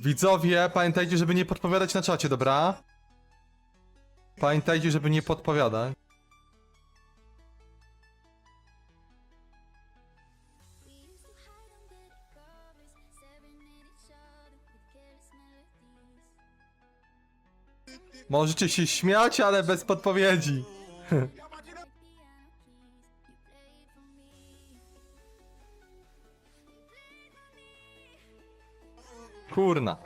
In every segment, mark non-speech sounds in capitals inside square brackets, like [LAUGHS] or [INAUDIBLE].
Widzowie, pamiętajcie, żeby nie podpowiadać na czacie, dobra? Pamiętajcie, żeby nie podpowiadać. Możecie się śmiać, ale bez podpowiedzi. [LAUGHS] Kurna.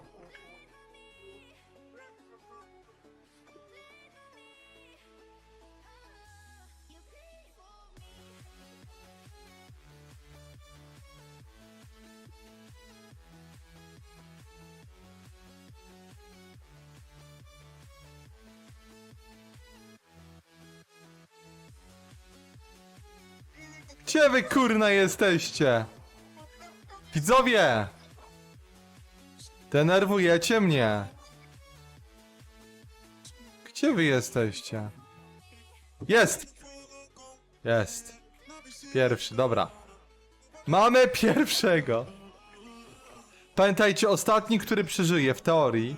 Gdzie wy kurna jesteście? Widzowie! Denerwujecie mnie. Gdzie wy jesteście? Jest! Jest. Pierwszy, dobra. Mamy pierwszego. Pamiętajcie, ostatni, który przeżyje w teorii.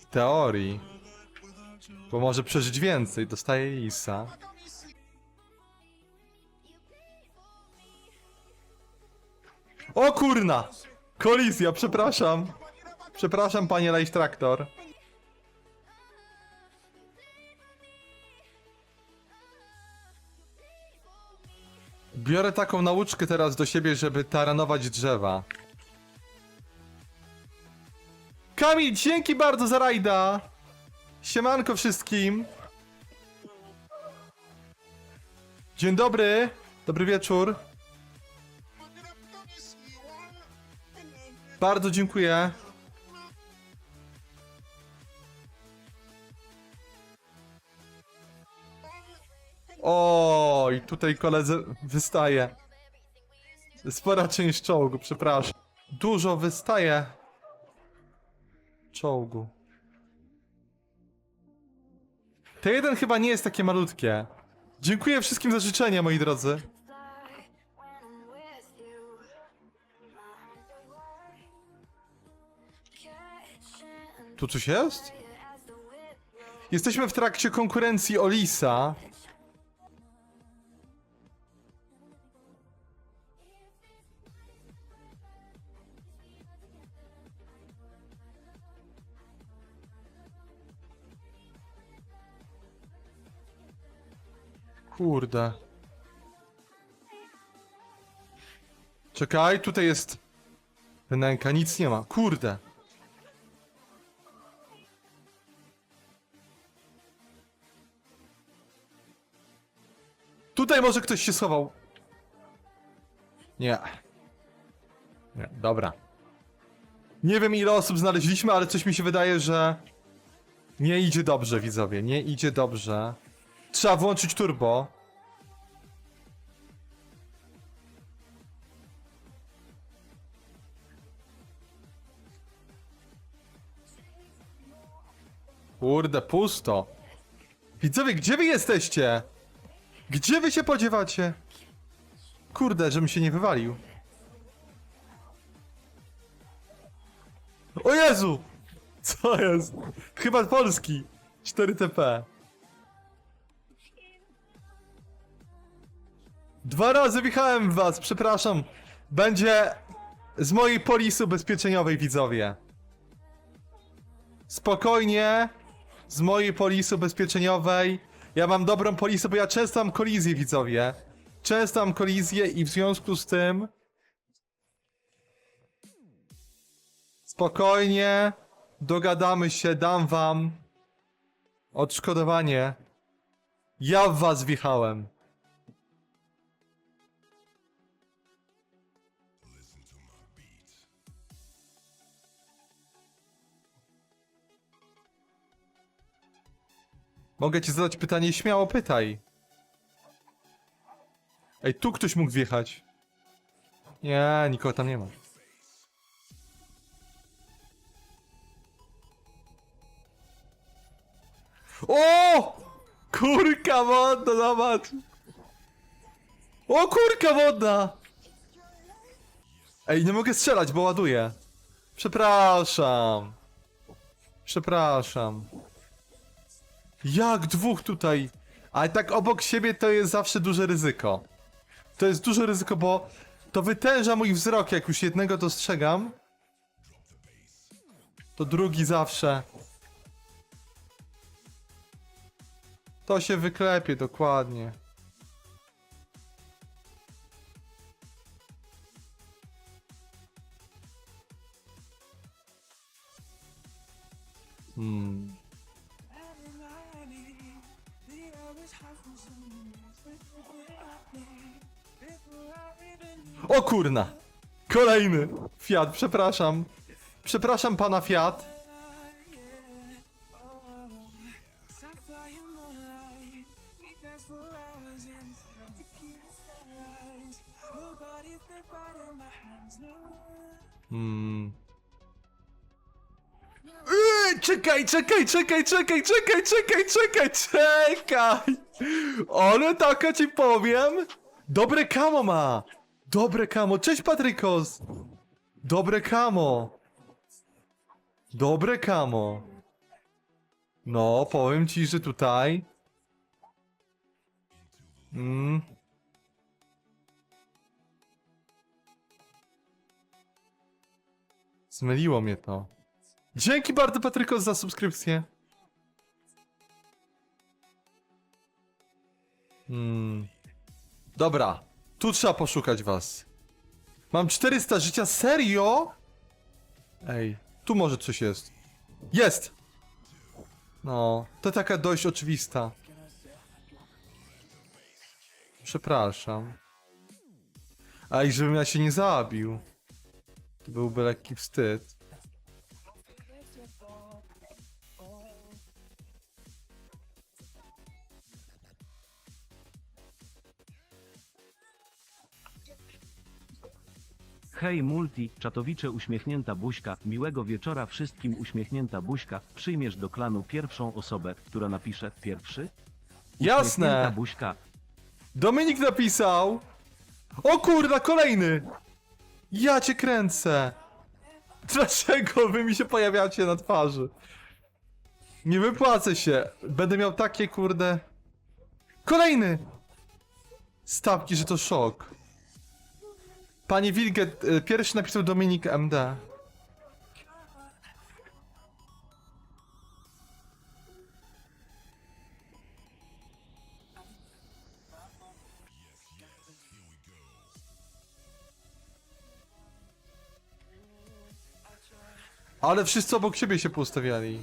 W teorii. Bo może przeżyć więcej, dostaje Lisa. O kurna! Kolizja, przepraszam. Przepraszam, panie Life Traktor. Biorę taką nauczkę teraz do siebie, żeby taranować drzewa. Kamil, dzięki bardzo za rajda! Siemanko wszystkim! Dzień dobry, dobry wieczór. Bardzo dziękuję. O, i tutaj koledze wystaje. Spora część czołgu, przepraszam. Dużo wystaje czołgu. Te jeden chyba nie jest takie malutkie. Dziękuję wszystkim za życzenia, moi drodzy. Tu coś jest? Jesteśmy w trakcie konkurencji o Lisa. Kurde. Czekaj, tutaj jest wnęka, nic nie ma. Kurde. Tutaj może ktoś się schował. Nie. Nie, dobra. Nie wiem ile osób znaleźliśmy, ale coś mi się wydaje, że nie idzie dobrze, widzowie. Nie idzie dobrze. Trzeba włączyć turbo. Kurde, pusto. Widzowie, gdzie wy jesteście? Gdzie wy się podziewacie? Kurde, żebym się nie wywalił. O Jezu! Co jest? Chyba polski. 4TP. Dwa razy wjechałem w was, przepraszam. Będzie z mojej polisy ubezpieczeniowej, widzowie. Spokojnie. Z mojej polisy ubezpieczeniowej. Ja mam dobrą polisę, bo ja często mam kolizję, widzowie. Często mam kolizję i w związku z tym... Spokojnie. Dogadamy się, dam wam odszkodowanie. Ja w was wjechałem. Mogę ci zadać pytanie, śmiało pytaj. Ej, tu ktoś mógł wjechać. Nie, nikogo tam nie ma. O! Kurka wodna, zobacz! O, kurka wodna! Ej, nie mogę strzelać, bo ładuję. Przepraszam. Przepraszam. Jak dwóch tutaj? Ale tak obok siebie to jest zawsze duże ryzyko. To jest duże ryzyko, bo to wytęża mój wzrok. Jak już jednego dostrzegam, to drugi zawsze. To się wyklepie dokładnie. Hmm. O kurna! Kolejny! Fiat, przepraszam. Przepraszam pana Fiat. Hmm. Yy, czekaj, czekaj, czekaj, czekaj, czekaj, czekaj, czekaj, czekaj! Ale taka ci powiem! Dobre kamo ma! Dobre kamo, cześć Patrykos! Dobre kamo! Dobre kamo! No, powiem ci, że tutaj... Mm. Zmyliło mnie to. Dzięki bardzo Patrykos za subskrypcję. Hmm. Dobra, tu trzeba poszukać was. Mam 400 życia, serio? Ej, tu może coś jest. Jest! No, to taka dość oczywista. Przepraszam. Ej, żebym ja się nie zabił. To byłby lekki wstyd. Hej multi, czatowicze uśmiechnięta buźka, miłego wieczora wszystkim uśmiechnięta buźka, przyjmiesz do klanu pierwszą osobę, która napisze pierwszy? Uśmiechnięta Jasne! buźka, Dominik napisał! O kurna, kolejny! Ja cię kręcę! Dlaczego wy mi się pojawiacie na twarzy? Nie wypłacę się. Będę miał takie kurde... Kolejny! Stawki, że to szok. Panie Wilget, y, pierwszy napisał Dominik MD. Ale wszyscy obok siebie się poustawiali.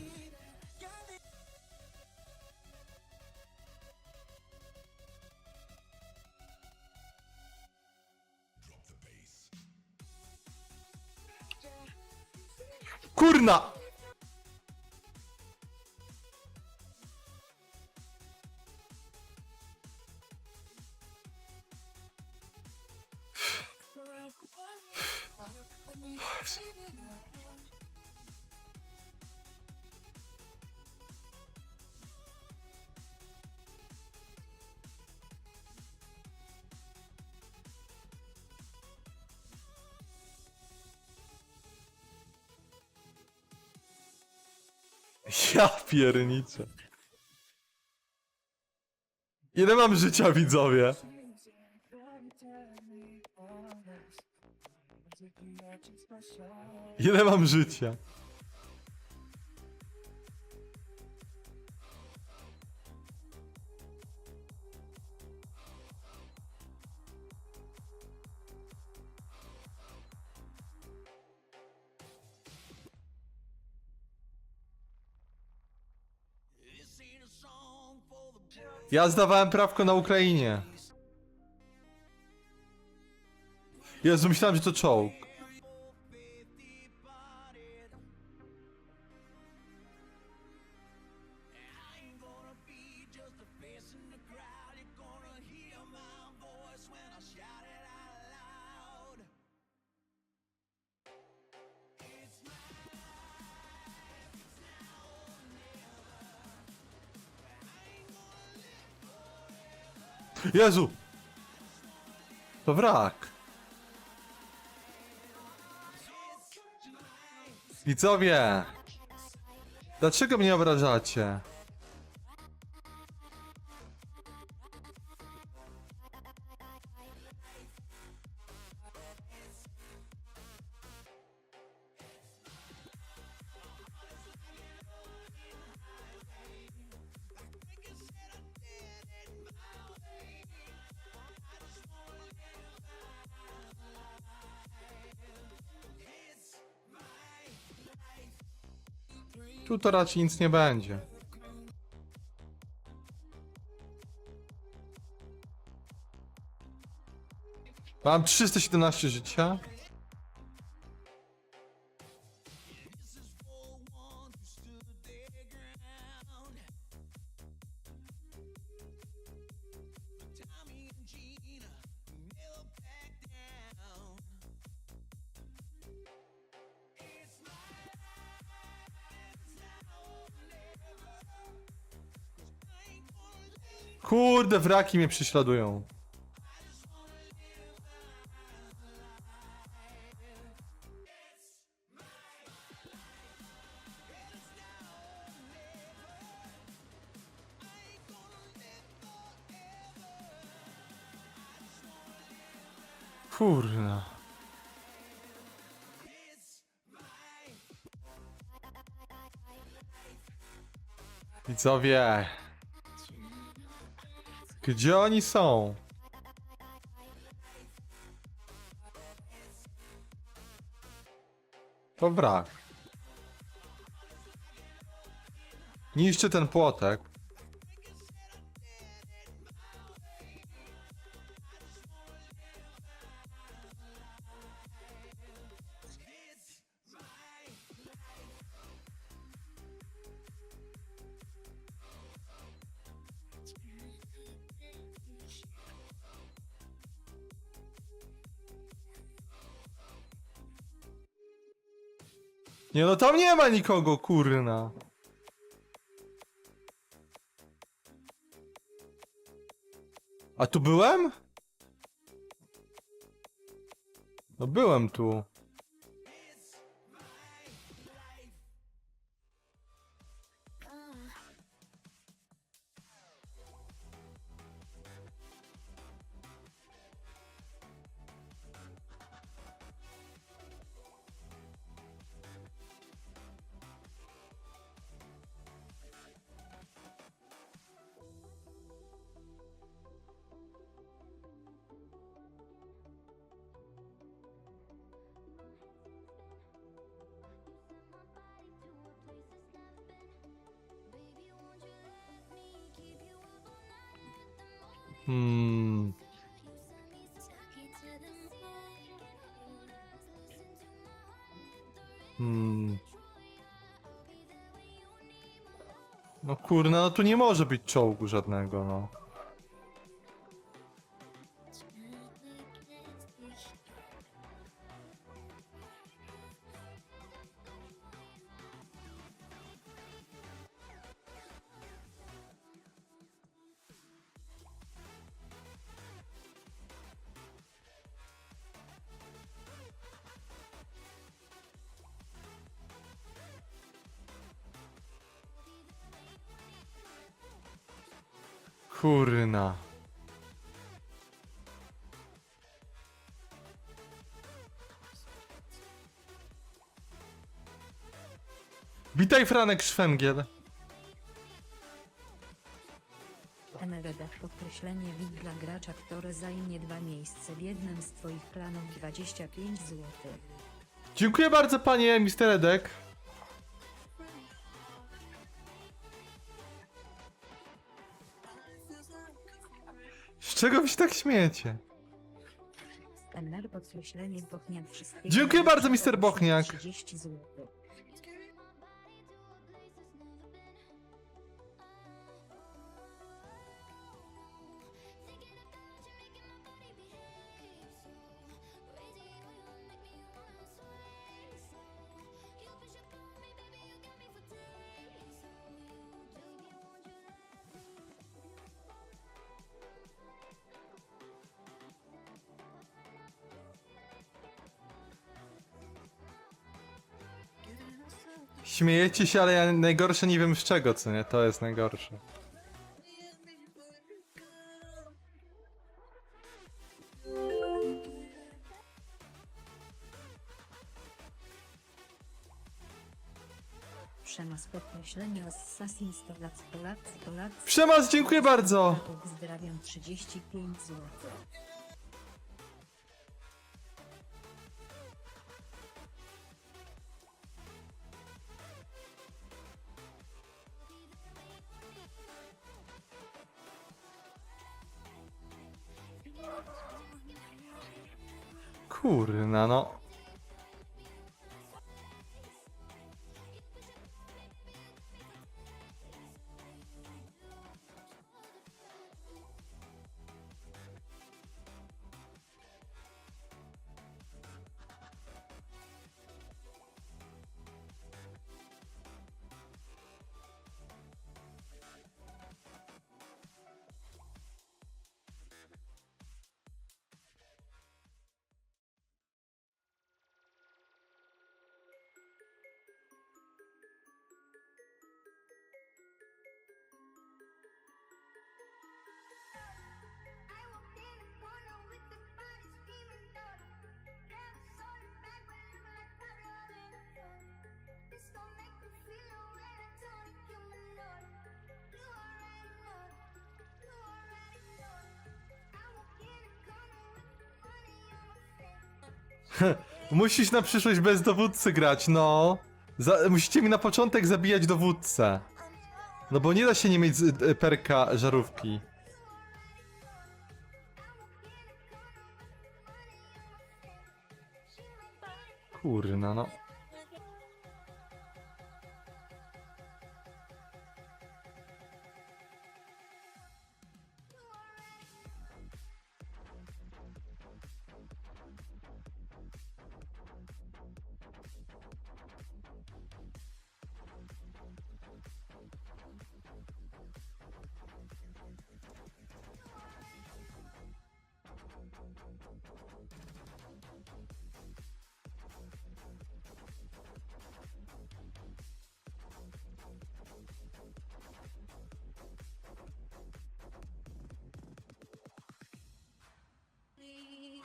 [LAUGHS] Ja pierniczę. Ile mam życia, widzowie? Ile mam życia? Ja zdawałem prawko na Ukrainie. Jezu, myślałem, że to czołg. Jezu! To wrak. Widzowie! Dlaczego mnie obrażacie? To raczej nic nie będzie. Mam 317 życia. Kurde, wraki mnie prześladują. Kurna. Widzowie. Gdzie oni są? To wrak. Niszczy ten płotek. Nie no, tam nie ma nikogo, kurna. A tu byłem? No byłem tu. Hmm. Hmm. No kurna, no tu nie może być czołgu żadnego, no. Kurna. Witaj Franek Szwęgiel. MRD podkreślenie WIG dla gracza, który zajmie dwa miejsce w jednym z twoich planów 25 zł. Dziękuję bardzo panie Mr. Edek. Czego wy się tak śmiejecie? Bochniak wszystkiego. Dziękuję bardzo, Mr. Bochniak. 30 zł. Śmiejecie się, ale ja najgorsze nie wiem z czego, co nie? To jest najgorsze. Przemas podkreślenie Assassin's to lat 100 lat 100 lat. Przemas, dziękuję bardzo! Pozdrawiam 35 zł. Kurna, no. [LAUGHS] Musisz na przyszłość bez dowódcy grać, no. Za musicie mi na początek zabijać dowódcę. No bo nie da się nie mieć z- y, perka żarówki. Kurna, no.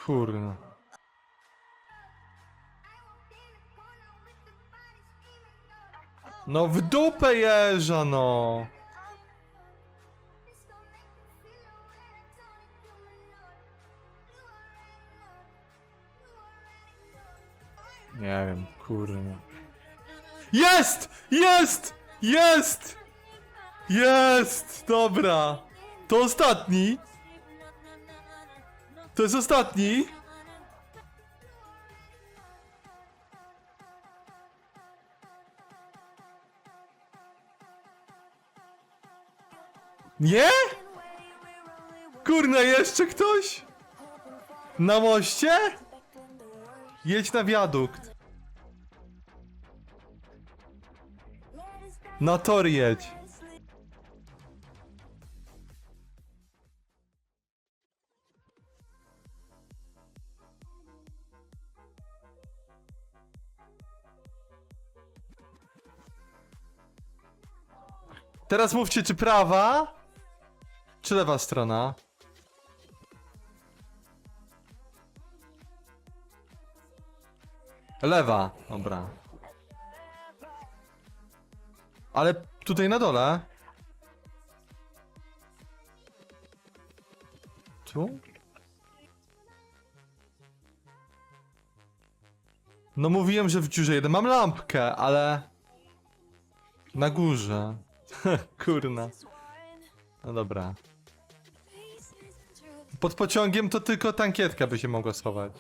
Kurna. No w dupę jeża, no. Nie wiem, kurna. Jest! Jest! Jest! Jest! Dobra. To ostatni. To jest ostatni. Nie? Kurna, jeszcze ktoś? Na moście? Jedź na wiadukt. Na tor jedź. Teraz mówcie, czy prawa, czy lewa strona? Lewa, dobra. Ale tutaj na dole. Tu? No mówiłem, że w dziurze jeden. Mam lampkę, ale... Na górze. [LAUGHS] Kurna. No dobra. Pod pociągiem to tylko tankietka by się mogła schować.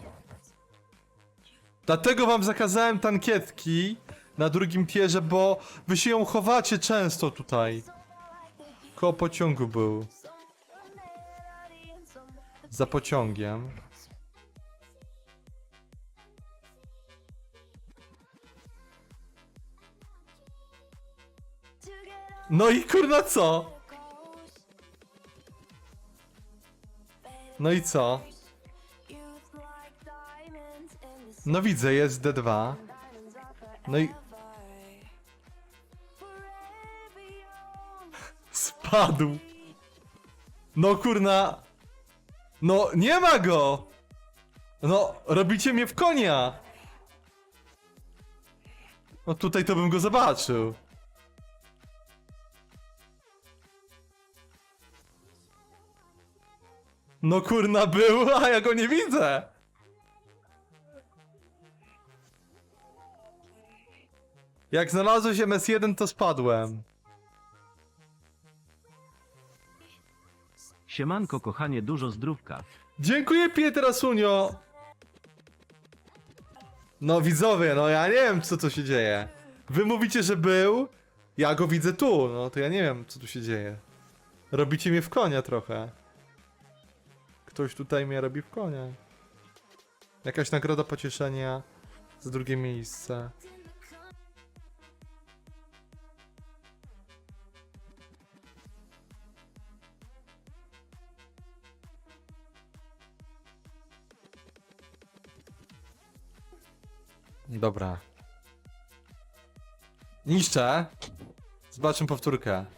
Dlatego wam zakazałem tankietki na drugim tierze, bo wy się ją chowacie często tutaj. Koło pociągu był. Za pociągiem. No i kurna co? No i co? No widzę, jest D2. No i... [LAUGHS] Spadł. No kurna. No nie ma go. No robicie mnie w konia. No tutaj to bym go zobaczył. No kurna był, a ja go nie widzę! Jak znalazłeś MS1 to spadłem. Siemanko kochanie, dużo zdrówka. Dziękuję Pietrasunio! No widzowie, no ja nie wiem co tu się dzieje. Wy mówicie, że był, ja go widzę tu, no to ja nie wiem co tu się dzieje. Robicie mnie w konia trochę. Ktoś tutaj mnie robi w konia. Jakaś nagroda pocieszenia za drugie miejsce. Dobra. Niszczę. Zobaczmy powtórkę.